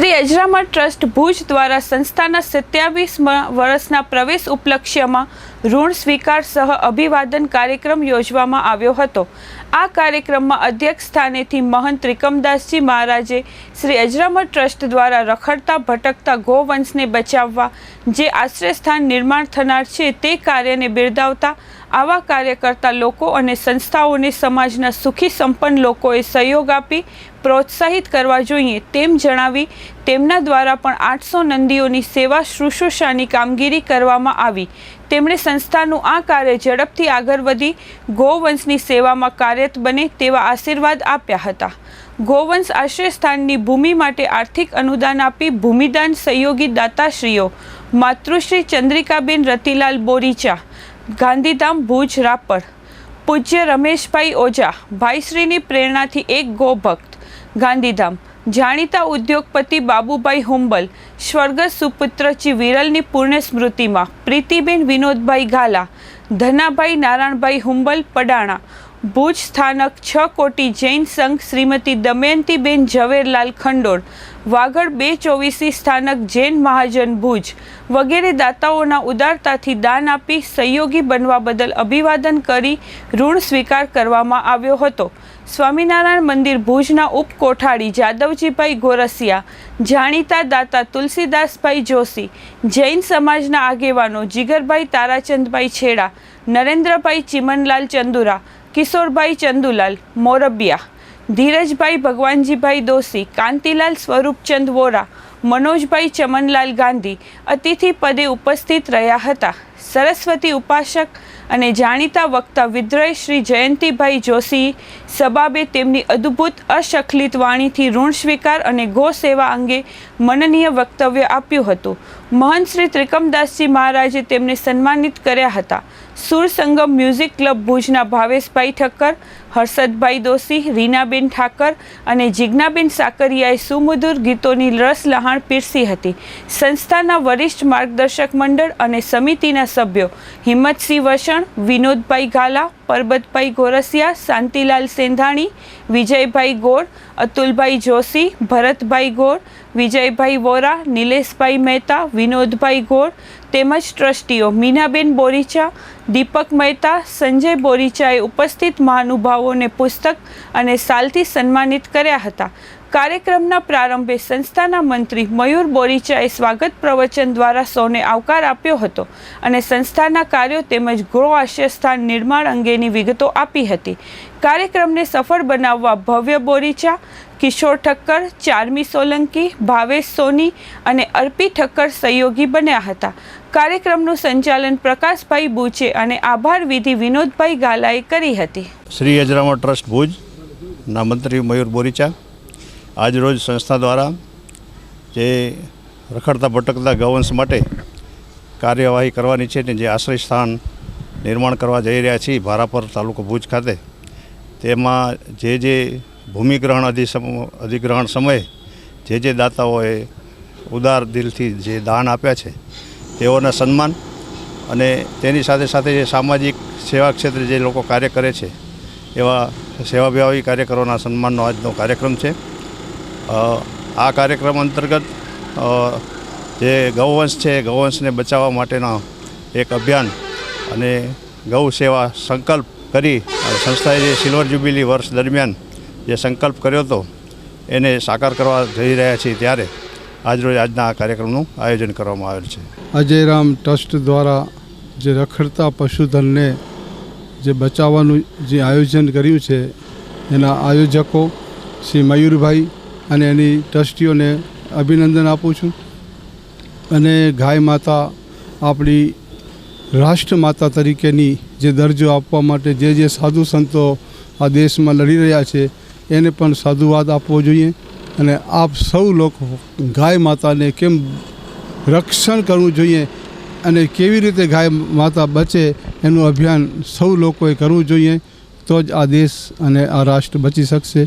Shri Ajramar trust Bhuj દ્વારા સંસ્થાના સત્યાવીસ વર્ષના પ્રવેશ ઉપલક્ષ્યમાં ઋણ સ્વીકાર સહ અભિવાદન કાર્યક્રમ યોજવામાં આવ્યો હતો. આ કાર્યક્રમમાં અધ્યક્ષ સ્થાનેથી મહંત ત્રિકમદાસજી મહારાજે શ્રી અજરામર ટ્રસ્ટ દ્વારા રખડતા, ભટકતા ગોવંશને બચાવવા જે આશ્રયસ્થાન નિર્માણ થનાર છે તે કાર્યને બિરદાવતા આવા કાર્ય કરતા લોકો અને સંસ્થાઓને સમાજના સુખી સંપન્ન લોકોએ સહયોગ આપી, પ્રોત્સાહિત કરવા જોઈએ તેમ જણાવી, તેમના દ્વારા પણ આઠસો નંદીઓની સેવા શુશ્રૂષાની કામગીરી કરવામાં આવી. તેમણે સંસ્થાનું આ કાર્ય ઝડપથી આગળ વધી, ગોવંશની સેવામાં કાર્યરત બને તેવા આશીર્વાદ આપ્યા હતા. ગોવંશ આશ્રયસ્થાનની ભૂમિ માટે આર્થિક અનુદાન આપી ભૂમિદાન સહયોગી દાતાશ્રીઓ માતૃશ્રી ચંદ્રિકાબેન રતિલાલ બોરીચા ગાંધીધામ ભુજ રાપર પૂજ્ય રમેશભાઈ ઓઝા, ભાઈશ્રીની પ્રેરણાથી એક ગોભક્ત. ગાંધીધામ. જાણીતા ઉદ્યોગપતિ બાબુભાઈ હુંબલ સ્વર્ગસ્થ સુપુત્રજી વિરલની પૂર્ણ સ્મૃતિમાં પ્રીતિબેન વિનોદભાઈ ગાલા ધનાભાઈ, નારાયણભાઈ, હુંબલ, પડાણા. ભુજ સ્થાનક છ કોટી જૈન સંઘ શ્રીમતી દમયંતીબેન ઝવેરલાલ ખંડોળ. વાગડ બે ચોવીસી સ્થાનક જૈન મહાજન ભુજ. વગેરે દાતાઓના ઉદારતાથી દાન આપી સહયોગી બનવા બદલ અભિવાદન કરી ઋણ સ્વીકાર કરવામાં આવ્યો હતો. સ્વામિનારાયણ મંદિર ભુજના ઉપકોઠારી જાદવજીભાઈ ગોરસિયા, જાણીતા દાતા તુલસીદાસભાઈ જોશી, જૈન સમાજના આગેવાનો જીગરભાઈ તારાચંદભાઈ છેડા, નરેન્દ્રભાઈ ચિમનલાલ ચંદુરા, કિશોરભાઈ ચંદુલાલ, મોરબિયા, ધીરજભાઈ ભગવાનજીભાઈ દોશી, કાંતિલાલ સ્વરૂપચંદ વોરા, મનોજભાઈ ચમનલાલ ગાંધી અતિથિ પદે ઉપસ્થિત રહ્યા હતા. સરસ્વતી ઉપાસક અને જાણીતા વક્તા વિદ્રય શ્રી જયંતિભાઈ જોશી સબાબે તેમની અદ્ભુત અશખલિત વાણીથી ઋણ સ્વીકાર અને ગો સેવા અંગે મનનીય વક્તવ્ય આપ્યું હતું. મહંત શ્રી ત્રિકમદાસજી મહારાજે તેમને સન્માનિત કર્યા હતા. સુર સંગમ મ્યુઝિક ક્લબ ભુજના ભાવેશભાઈ ઠક્કર, હર્ષદભાઈ દોશી, રીનાબેન ઠાકર અને જિજ્ઞાબેન સાકરિયાએ સુમધુર ગીતોની રસ લહાણ પીરસી હતી. સંસ્થાના વરિષ્ઠ માર્ગદર્શક મંડળ અને સમિતિના સભ્યો હિંમતસિંહ વસણ વિનોદભાઈ ગાલા, પરબતભાઈ ગોરસિયા, શાંતિલાલ સેંધાણી, વિજયભાઈ ગોળ, અતુલભાઈ જોશી, ભરતભાઈ ગોળ, વિજયભાઈ વોરા, નિલેશભાઈ મહેતા, વિનોદભાઈ ગોળ તેમજ ટ્રસ્ટીઓ મીનાબેન બોરીચા, દીપક મહેતા, સંજય બોરીચાએ ઉપસ્થિત મહાનુભાવોને પુસ્તક અને સાલથી સન્માનિત કર્યા હતા. કાર્યક્રમના પ્રારંભે સંસ્થાના મંત્રી મયુર બોરીચાએ સ્વાગત પ્રવચન દ્વારા સૌને આવકાર આપ્યો હતો અને સંસ્થાના કાર્યો તેમજ ગૃહ આશ્રયસ્થાન નિર્માણ અંગેની વિગતો આપી હતી. કાર્યક્રમને સફળ બનાવવા ભવ્ય બોરીચા, કિશોર ઠક્કર, ચારમી સોલંકી, ભાવેશ સોની અને અર્પી ઠક્કર સહયોગી બન્યા હતા. કાર્યક્રમનું સંચાલન પ્રકાશભાઈ બુચે અને આભાર વિધિ વિનોદભાઈ ગાલાએ કરી હતી. શ્રી અજરામણ ટ્રસ્ટ ભુજ ના મંત્રી મયુર બોરીચા આજરોજ સંસ્થા દ્વારા જે રખડતા ભટકતા ગૌવંશ માટે કાર્યવાહી કરવાની છે ને જે આશ્રય સ્થાન નિર્માણ કરવા જઈ રહ્યા છીએ ભારાપર તાલુકો ભુજ ખાતે, તેમાં જે જે ભૂમિગ્રહણ અધિસમ અધિગ્રહણ સમયે જે જે દાતાઓએ ઉદાર દિલથી જે દાન આપ્યા છે, તેઓના સન્માન અને તેની સાથે સાથે જે સામાજિક સેવા ક્ષેત્રે જે લોકો કાર્ય કરે છે, એવા સેવાભાવી કાર્યકરોના સન્માનનો આજનો કાર્યક્રમ છે. આ કાર્યક્રમ અંતર્ગત જે ગૌવંશ છે, ગૌવંશને બચાવવા માટેના એક અભિયાન અને ગૌ સેવા સંકલ્પ કરી સંસ્થાએ જે સિલ્વર જ્યુબિલી વર્ષ દરમિયાન જે સંકલ્પ કર્યો હતો, એને સાકાર કરવા જઈ રહ્યા છીએ ત્યારે આજરોજ આજના આ કાર્યક્રમનું આયોજન કરવામાં આવેલ છે. અજયરામ ટ્રસ્ટ દ્વારા જે રખડતા પશુધનને જે બચાવવાનું જે આયોજન કર્યું છે, એના આયોજકો શ્રી મયુરભાઈ અને એની ટ્રસ્ટીઓને અભિનંદન આપું છું. અને ગાય માતા આપણી રાષ્ટ્ર માતા તરીકેની જે દરજ્જો આપવા માટે જે જે સાધુ સંતો આ દેશમાં લડી રહ્યા છે, એને પણ સાધુવાદ આપવો જોઈએ. અને આપ સૌ લોકો ગાય માતાને કેમ રક્ષણ કરવું જોઈએ અને કેવી રીતે ગાય માતા બચે એનું અભિયાન સૌ લોકોએ કરવું જોઈએ, તો જ આ દેશ અને આ રાષ્ટ્ર બચી શકશે.